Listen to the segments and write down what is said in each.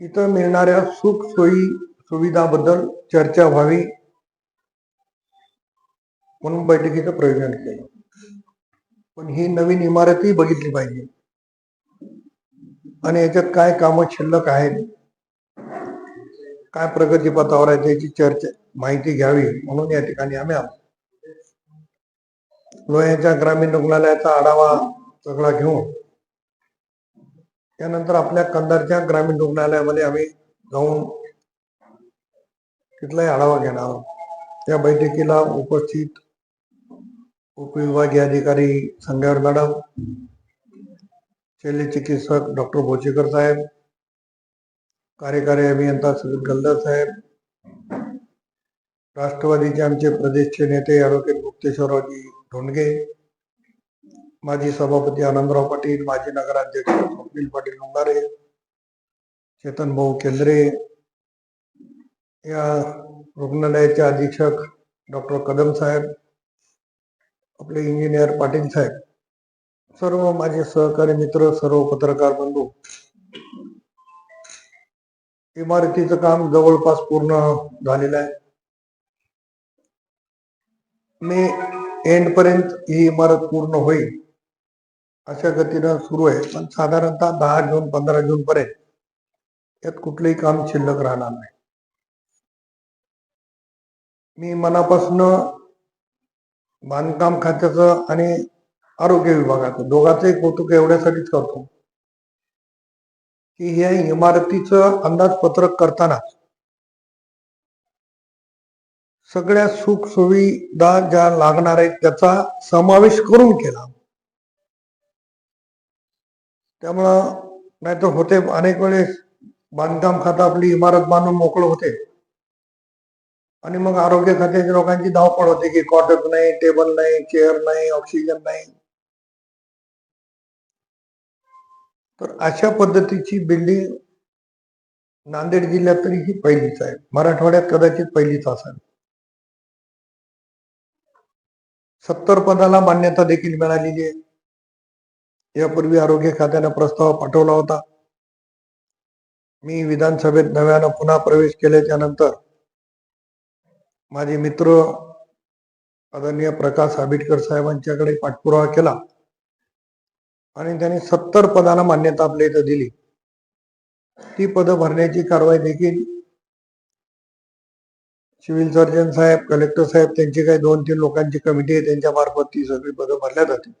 इथं मिळणाऱ्या सुख सोयी सुविधाबद्दल चर्चा व्हावी म्हणून बैठकीचं प्रयोजन केलं. पण ही नवीन इमारतही बघितली पाहिजे. आणि याच्यात काय कामं शिल्लक आहेत? काय प्रगती पथावर आहे त्याची चर्चा माहिती घ्यावी म्हणून या ठिकाणी आम्ही आलो. लोह्याच्या ग्रामीण रुग्णालयाचा आढावा सगळा घेऊन त्यानंतर आपल्या कंधारच्या ग्रामीण रुग्णालयामध्ये आम्ही जाऊन तिथलाही आढावा घेणार आहोत. बैठकीला उपस्थित उपविभागीय अधिकारी संघावर मॅडम शल्य चिकित्सक डॉक्टर भोचेकर साहेब कार्यकारी अभियंता सुनील गल्दर साहेब राष्ट्रवादीचे आमचे प्रदेशचे नेते ॲडव्होकेट गुप्तेश्वररावजी धोंडगे माजी सभापती आनंदराव पाटील माजी नगराध्यक्ष स्वप्नील पाटील लोंगारे चेतन भाऊ केंद्रे या रुग्णालयाचे अधीक्षक डॉक्टर कदम साहेब आपले इंजिनियर पाटील साहेब सर्व माझे सहकारी मित्र सर्व पत्रकार बंधू. इमारतीचं काम जवळपास पूर्ण झालेलं आहे. मे एंड पर्यंत ही इमारत पूर्ण होईल. अशा गतीनं सुरू आहे. पण साधारणतः दहा जून पंधरा जून पर्यंत यात कुठलंही काम शिल्लक राहणार नाही. मी मनापासून बांधकाम खात्याचं आणि आरोग्य विभागाचं दोघांचंही कौतुक एवढ्यासाठीच करतो की या इमारतीचं अंदाजपत्रक करताना सगळ्या सुख सुविधा ज्या लागणार आहेत त्याचा समावेश करून केला. त्यामुळं नाहीतर होते अनेक वेळेस बांधकाम खातं आपली इमारत बांधून मोकळं होते. आणि मग आरोग्य खात्याच्या लोकांची धावपळ होते की कॉटक नाही टेबल नाही चेअर नाही ऑक्सिजन नाही. तर अशा पद्धतीची बिल्डिंग नांदेड जिल्ह्यात तरी ही पहिलीच आहे. मराठवाड्यात कदाचित पहिलीच असेल. सत्तर पदाला मान्यता देखील मिळालेली आहे. यापूर्वी आरोग्य खात्याने प्रस्ताव पाठवला होता. मी विधानसभेत नव्यानं पुन्हा प्रवेश केल्याच्यानंतर माझे मित्र आदरणीय प्रकाश आंबेडकर साहेबांच्याकडे पाठपुरावा केला आणि त्यांनी सत्तर पदाला मान्यता आपल्या इथं दिली. ती पदं भरण्याची कारवाई देखील सिव्हिल सर्जन साहेब कलेक्टर साहेब त्यांची काही दोन तीन लोकांची कमिटी आहे त्यांच्या मार्फत ती सगळी पदं भरल्या जातील.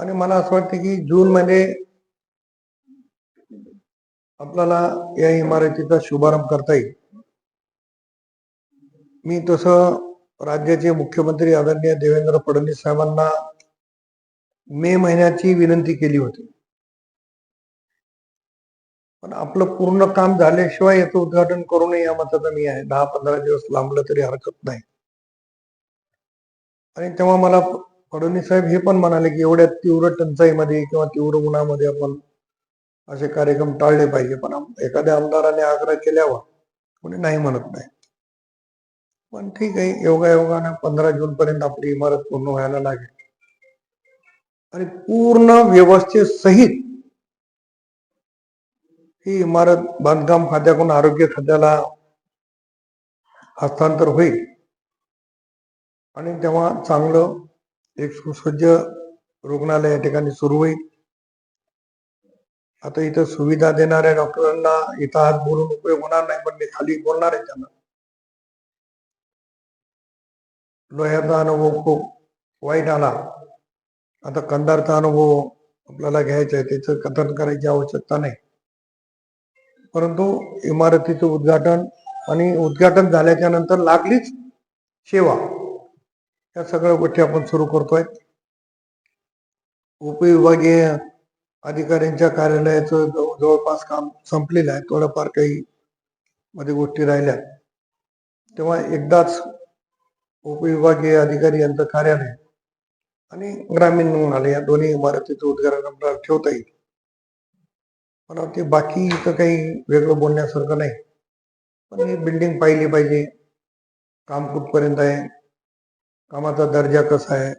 आणि मला असं वाटतं की जून मध्ये आपल्याला या इमारतीचा शुभारंभ करता येईल. मी तसं राज्याचे मुख्यमंत्री आदरणीय देवेंद्र फडणवीस साहेबांना मे महिन्याची विनंती केली होती. पण आपलं पूर्ण काम झाल्याशिवाय याचं उद्घाटन करू नये या मताचा मी आहे. दहा पंधरा दिवस लांबलं तरी हरकत नाही. आणि तेव्हा मला फडणवीस साहेब हे पण म्हणाले की एवढ्या तीव्र टंचाईमध्ये किंवा तीव्र उन्हामध्ये आपण असे कार्यक्रम टाळले पाहिजे. पण एखाद्या आमदाराने आग्रह केल्यावर कोणी नाही म्हणत नाही. पण ठीक आहे योगायोगानं पंधरा जून पर्यंत आपली इमारत पूर्ण व्हायला लागेल. आणि पूर्ण व्यवस्थेसहित ही इमारत बांधकाम खात्याकडून आरोग्य खात्याला हस्तांतर होईल. आणि तेव्हा चांगलं एक सुसज्ज रुग्णालय या ठिकाणी सुरू होईल. आता इथं सुविधा देणाऱ्या डॉक्टरांना इथं हात बोलून उपयोग होणार नाही पण मी खाली बोलणार आहे त्यांना. लोह्याचा अनुभव खूप वाईट आला. आता कंधारचा अनुभव आपल्याला घ्यायचा आहे त्याचं कथन करायची आवश्यकता नाही. परंतु इमारतीचं उद्घाटन आणि उद्घाटन झाल्याच्यानंतर लागलीच सेवा. या सगळ्या गोष्टी आपण सुरू करतोय. उपविभागीय अधिकाऱ्यांच्या कार्यालयाचं जवळ- जवळपास काम संपलेलं आहे. थोडंफार काही मध्ये गोष्टी राहिल्या. तेव्हा एकदाच उपविभागीय अधिकारी यांचं कार्यालय आणि ग्रामीण रुग्णालय या दोन्ही इमारतीचं उद्घाटन आपल्याला ठेवता येईल. मला वाटते बाकी इथं काही वेगळं बोलण्यासारखं नाही. पण ही बिल्डिंग पाहिली पाहिजे. काम कुठपर्यंत आहे? कामाचा दर्जा कसा आहे?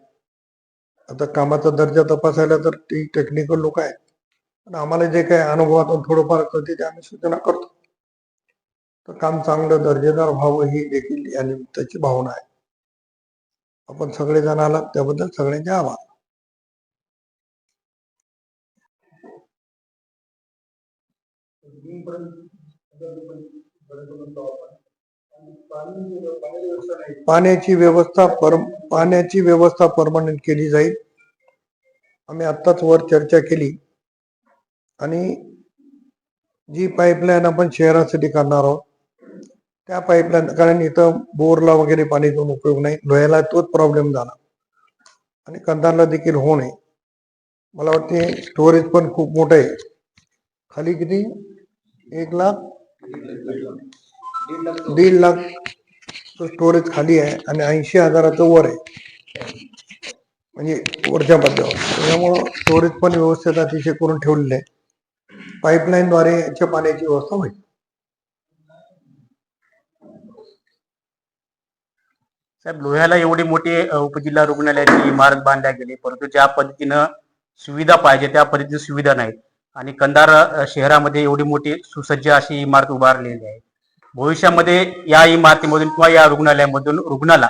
आता कामाचा दर्जा तपासायला तर ती टेक्निकल लोक आहेत. पण आम्हाला जे काही अनुभवातून थोडंफार कळते ते आम्ही सूचना करतो. तर काम चांगलं दर्जेदार व्हावं ही देखील या निमित्ताची भावना आहे. आपण सगळेजण आलात त्याबद्दल सगळ्यांचे आभार. पाण्याची व्यवस्था पर पाण्याची व्यवस्था परमनंट केली जाईल. आम्ही आत्ताच वर चर्चा केली. आणि जी पाईपलाईन आपण शहरासाठी करणार आहोत त्या पाईपलाईन कारण इथं बोरला वगैरे पाणी देऊन उपयोग नाही. लोह्याला तोच प्रॉब्लेम झाला. आणि कंधारला देखील होऊ नये. मला वाटते स्टोरेज पण खूप मोठं आहे. खाली किती? एक लाख? दीड लाख. स्टोरेज खाली आहे आणि ऐंशी हजाराचं वर आहे. म्हणजे वरच्या पद्ध्यावर त्यामुळं स्टोरेज पण व्यवस्थित अतिशय करून ठेवलेलं आहे. पाईपलाईनद्वारे याच्या पाण्याची व्यवस्था होईल. साहेब लोह्याला एवढी मोठी उपजिल्हा रुग्णालयाची इमारत बांधल्या गेली परंतु ज्या पद्धतीनं सुविधा पाहिजे त्या पद्धतीने सुविधा नाहीत. आणि कंधार शहरामध्ये एवढी मोठी सुसज्ज अशी इमारत उभारलेली आहे. भविष्यामध्ये या इमारतीमधून किंवा या रुग्णालयामधून रुग्णाला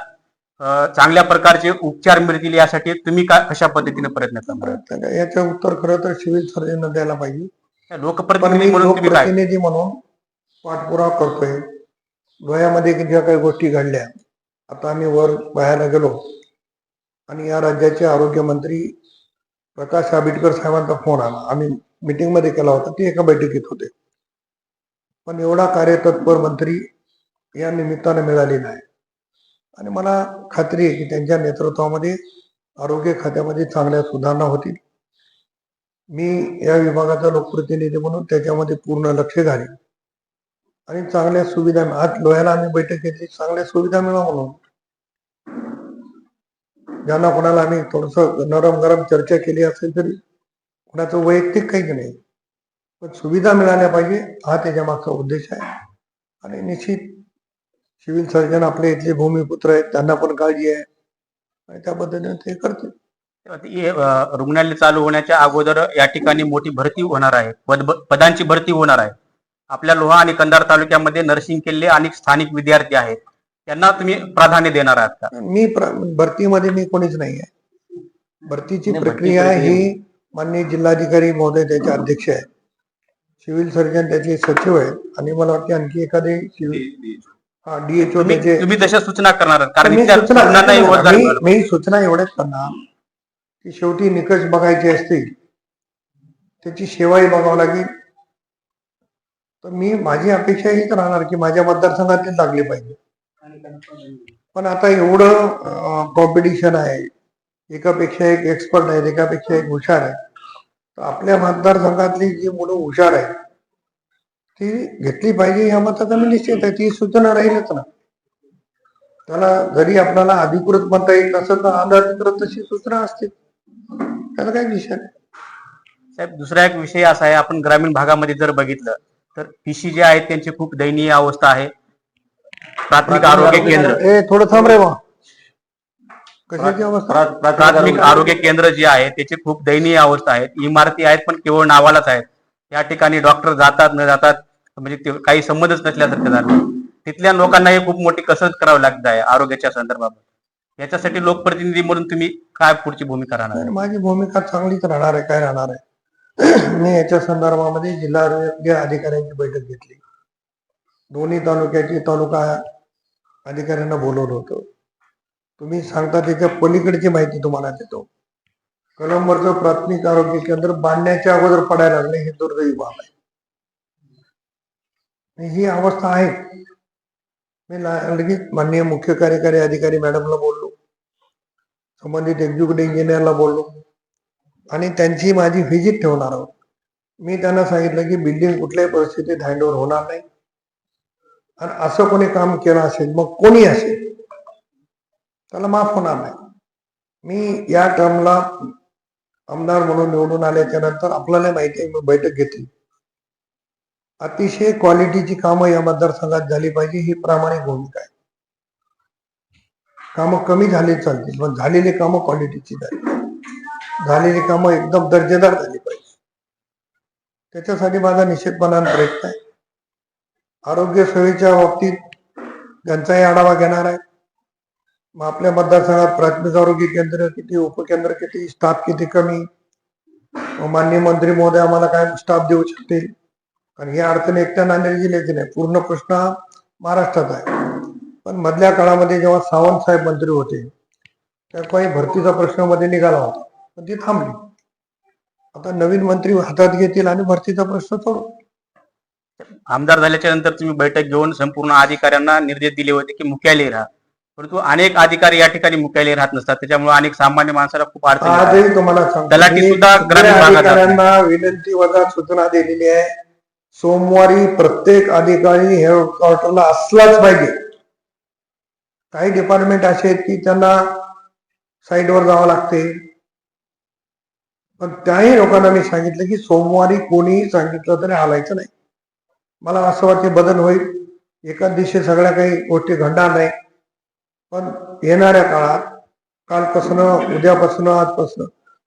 चांगल्या प्रकारचे उपचार मिळतील यासाठी तुम्ही का कशा पद्धतीने प्रयत्न काय याचं उत्तर खरं तर सिव्हिल सर्जन द्यायला पाहिजे. लोकप्रतिनिधी म्हणून लोकप्रतिनिधी पाठपुरावा करतोय. डोळ्यामध्ये ज्या काही गोष्टी घडल्या. आता आम्ही वर बाहेर गेलो. आणि या राज्याचे आरोग्यमंत्री प्रकाश आंबेडकर साहेबांचा फोन आला. आम्ही meeting मध्ये केला होता. ते एका बैठकीत होते. पण एवढा कार्यतत्पर मंत्री या निमित्तानं मिळालेला आहे. आणि मला खात्री आहे की त्यांच्या नेतृत्वामध्ये आरोग्य खात्यामध्ये चांगल्या सुधारणा होतील. मी या विभागाचा लोकप्रतिनिधी म्हणून त्याच्यामध्ये पूर्ण लक्ष घालेन. आणि चांगल्या सुविधा आज लोह्याला आम्ही बैठक घेतली चांगल्या सुविधा मिळा म्हणून. ज्यांना कोणाला आम्ही थोडस नरम गरम चर्चा केली असेल तरी कोणाचं वैयक्तिक काही नाही. पण सुविधा मिळाल्या पाहिजे हा त्याच्या मागचा उद्देश आहे. आणि निश्चित सिव्हिल सर्जन आपले इथले भूमिपुत्र आहेत त्यांना पण काळजी आहे. आणि त्या पद्धतीने ते करतील. हे, रुग्णालय चालू होण्याच्या अगोदर या ठिकाणी मोठी भरती होणार आहे. पद पदांची भरती होणार आहे. आपल्या लोहा आणि कंधार तालुक्यामध्ये नर्सिंग केलेले अनेक स्थानिक विद्यार्थी आहेत. त्यांना तुम्ही प्राधान्य देणार आहात का? मी प्र- भरतीमध्ये मी कोणीच नाही आहे. भरतीची प्रक्रिया- ही माननीय जिल्हाधिकारी महोदय त्याचे अध्यक्ष आहेत. सिव्हिल सर्जन त्याचे सचिव आहेत. आणि मला वाटते आणखी एखादे सिव्हिल हा डीएचओ त्याचे तुम्ही तशा सूचना करणार कारण मी सूचना मी- सूचना एवढ्याच करणार. की शेवटी निकष बघायचे असतील त्याची सेवाही बघावं लागेल. तर मी माझी अपेक्षा हीच राहणार की माझ्या मतदारसंघातले लागले पाहिजे. पण आता एवढं कॉम्पिटिशन आहे. एकापेक्षा एक एक्सपर्ट आहेत एकापेक्षा एक हुशार आहे तर आपल्या मतदारसंघातली जी मुलं हुशार आहेत ती घेतली पाहिजे या मताचा मी निश्चित आहे. ती सूचना राहीलच ना. त्याला जरी आपल्याला अधिकृत म्हणता येत नसेल तर अनधिकृत तशी सूचना असते. त्याला काय विषय. साहेब दुसरा एक विषय असा आहे आपण ग्रामीण भागामध्ये जर बघितलं तर पीसी जे आहेत त्यांची खूप दयनीय अवस्था आहे. प्राथमिक आरोग्य केंद्र. ए थोडं थांब रे कशाची अवस्था? प्राथमिक आरोग्य केंद्र जे आहे त्याची खूप दयनीय अवस्था आहे इमारती आहेत पण केवळ नावालाच आहेत. या ठिकाणी डॉक्टर जातात न जातात म्हणजे ते काही संबंधच नसल्यासारखं झालं. तिथल्या लोकांना हे खूप मोठी कसरत करावी लागत आहे आरोग्याच्या संदर्भात. याच्यासाठी लोकप्रतिनिधी म्हणून तुम्ही काय पुढची भूमिका राहणार? माझी भूमिका चांगलीच राहणार आहे काय राहणार आहे? मी याच्या संदर्भामध्ये जिल्हा आरोग्य अधिकाऱ्यांची बैठक घेतली. दोन्ही तालुक्याची तालुका अधिकाऱ्यांना बोलवलं होतं. तुम्ही सांगता त्याच्या पलीकडची माहिती तुम्हाला देतो. कलमवरचं प्राथमिक आरोग्य केंद्र बांधण्याच्या अगोदर पडायला लागले हे दुर्दैवी बाब आहे. ही अवस्था आहे. मी लगेच माननीय मुख्य कार्यकारी अधिकारी मॅडमला बोललो. संबंधित एक्झिक्युटिव्ह इंजिनियरला बोललो. आणि त्यांची माझी व्हिजिट ठेवणार आहोत. मी त्यांना सांगितलं की बिल्डिंग कुठल्याही परिस्थितीत हँडओव्हर होणार नाही. आणि असं कोणी काम केलं असेल मग कोणी असेल? त्याला माफ होणार नाही. मी या टर्मला आमदार म्हणून निवडून आल्याच्यानंतर आपल्याला माहिती आहे मी बैठक घेतली. अतिशय क्वालिटीची कामं या मतदारसंघात झाली पाहिजे ही प्रामाणिक भूमिका आहे. कामं कमी झाली चालतील पण झालेली कामं क्वालिटीची झाली. झालेली कामं एकदम दर्जेदार झाली पाहिजे. त्याच्यासाठी माझा निश्चितपणाने प्रयत्न आहे. आरोग्य सेवेच्या बाबतीत त्यांचाही आढावा घेणार आहे मग आपल्या मतदारसंघात प्राथमिक आरोग्य केंद्र किती उपकेंद्र किती स्टाफ किती कमी? माननीय मंत्री महोदय आम्हाला काय स्टाफ देऊ शकतील? कारण ही अडचण एकट्या नांदेड जिल्ह्याची नाही पूर्ण प्रश्न हा महाराष्ट्रात आहे. पण मधल्या काळामध्ये जेव्हा सावंत साहेब मंत्री होते त्या काही भरतीचा प्रश्नमध्ये निघाला होता पण ती थांबली. आता नवीन मंत्री हातात घेतील आणि भरतीचा प्रश्न सोडू. आमदार झाल्याच्यानंतर तुम्ही बैठक घेऊन संपूर्ण अधिकाऱ्यांना निर्देश दिले होते की मुख्यालय राहा. परंतु अनेक अधिकारी या ठिकाणी मुख्यालय राहत नसतात. त्याच्यामुळे अनेक सामान्य माणसाला खूप अडचण. आजही तुम्हाला सांगतो तलाठी मी सुद्धा सगळ्या ग्रामीण भागात. अधिकाऱ्यांना विनंती वजा सूचना दिलेली आहे. सोमवारी प्रत्येक अधिकारी हेडक्वार्टरला असलाच पाहिजे. काही डिपार्टमेंट असे आहेत की त्यांना साईडवर जावं लागते. पण त्याही लोकांना मी सांगितलं की सोमवारी कोणीही सांगितलं तरी हालायचं नाही. मला असं वाटते बदल होईल. एकाच दिवशी सगळ्या काही गोष्टी घडणार नाही. पण येणाऱ्या काळात कालपासून उद्यापासून आजपासून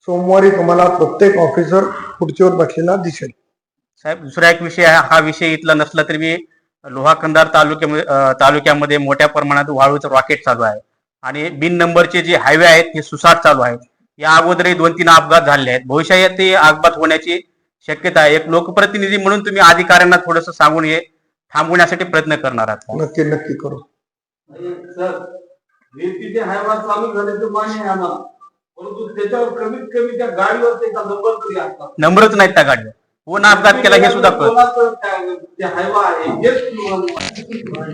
सोमवारी तुम्हाला प्रत्येक ऑफिसर खुर्चीवर बसलेला दिसेल. साहेब दुसरा एक विषय आहे हा विषय इथला नसला तरी मी लोहा कंधार तालुक्यामध्ये तालुक्यामध्ये मोठ्या प्रमाणात वाळूचं रॉकेट चालू आहे. आणि बिन नंबरचे जे हायवे आहेत हे सुसाट चालू आहेत. या अगोदरही दोन तीन अपघात झाले आहेत. भविष्यात ते अपघात होण्याची शक्यता आहे. एक लोकप्रतिनिधी म्हणून तुम्ही अधिकाऱ्यांना थोडंसं सांगून हे थांबवण्यासाठी प्रयत्न करणार आहात? नक्की नक्की करू. सर रेतीचे हायवा चालू झाल्याचं मान्य आहे आम्हाला. परंतु त्याच्यावर कमीत कमी त्या गाडीवर त्याचा नंबर तरी असतात. नंबरच नाहीत त्या गाडीवर. कोण अपघात केला हे सुद्धा कळत कोणाचं काय- जे हायवा आहे हेच तुम्हाला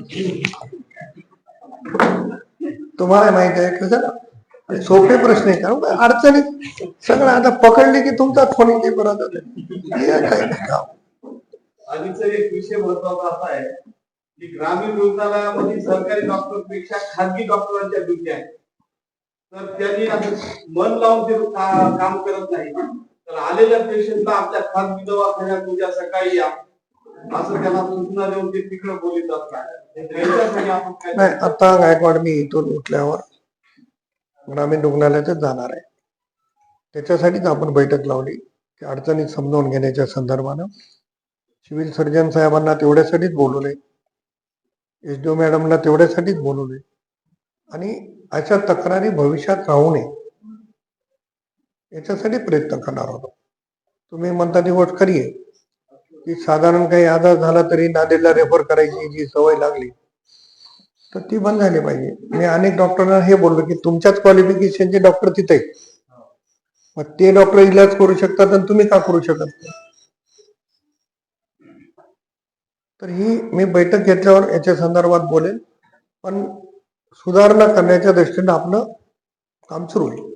तुम्हाला माहीत आहे कसं सोपे प्रश्न आहे का अडचणी सगळं आता पकडले की तुमचा फोन येते परत. हे काही नाही काम आधीचा एक विषय महत्त्वाचा असा आहे की ग्रामीण रुग्णालयामध्ये सरकारी डॉक्टरपेक्षा खाजगी डॉक्टरांच्या ड्युटी आहेत. तर त्यांनी मन लावून ते काम करत नाही. तर आलेल्या पेशंटला आपल्या खाजगी दवाखान्यात उद्या सकाळी या. असं त्यांना सूचना देऊन ते तिकडे बोलित असतात. नाही आता गायकवाड मी इथून उठल्यावर ग्रामीण रुग्णालयातच जाणार आहे. त्याच्यासाठीच आपण बैठक लावली. की अडचणी समजावून घेण्याच्या संदर्भानं. सिव्हिल सर्जन साहेबांना तेवढ्यासाठीच बोलवले एस डी ओ मॅडमला तेवढ्यासाठीच बोलवले आणि अशा तक्रारी भविष्यात राहू नये. याच्यासाठी प्रयत्न करणार होतो तुम्ही म्हणता ती गोष्ट खरी आहे. की साधारण काही आजार झाला तरी नांदेडला रेफर करायची जी सवय लागली तर ती बंद झाली पाहिजे. मी अनेक डॉक्टरांना हे बोललो की तुमच्याच क्वालिफिकेशनचे डॉक्टर तिथे मग ते डॉक्टर इलाज करू शकतात आणि तुम्ही का करू शकत नाही? तर ही मी बैठक घेतल्यावर याच्या संदर्भात बोलेन. पण सुधारणा करण्याच्या दृष्टीनं आपलं काम सुरू होईल.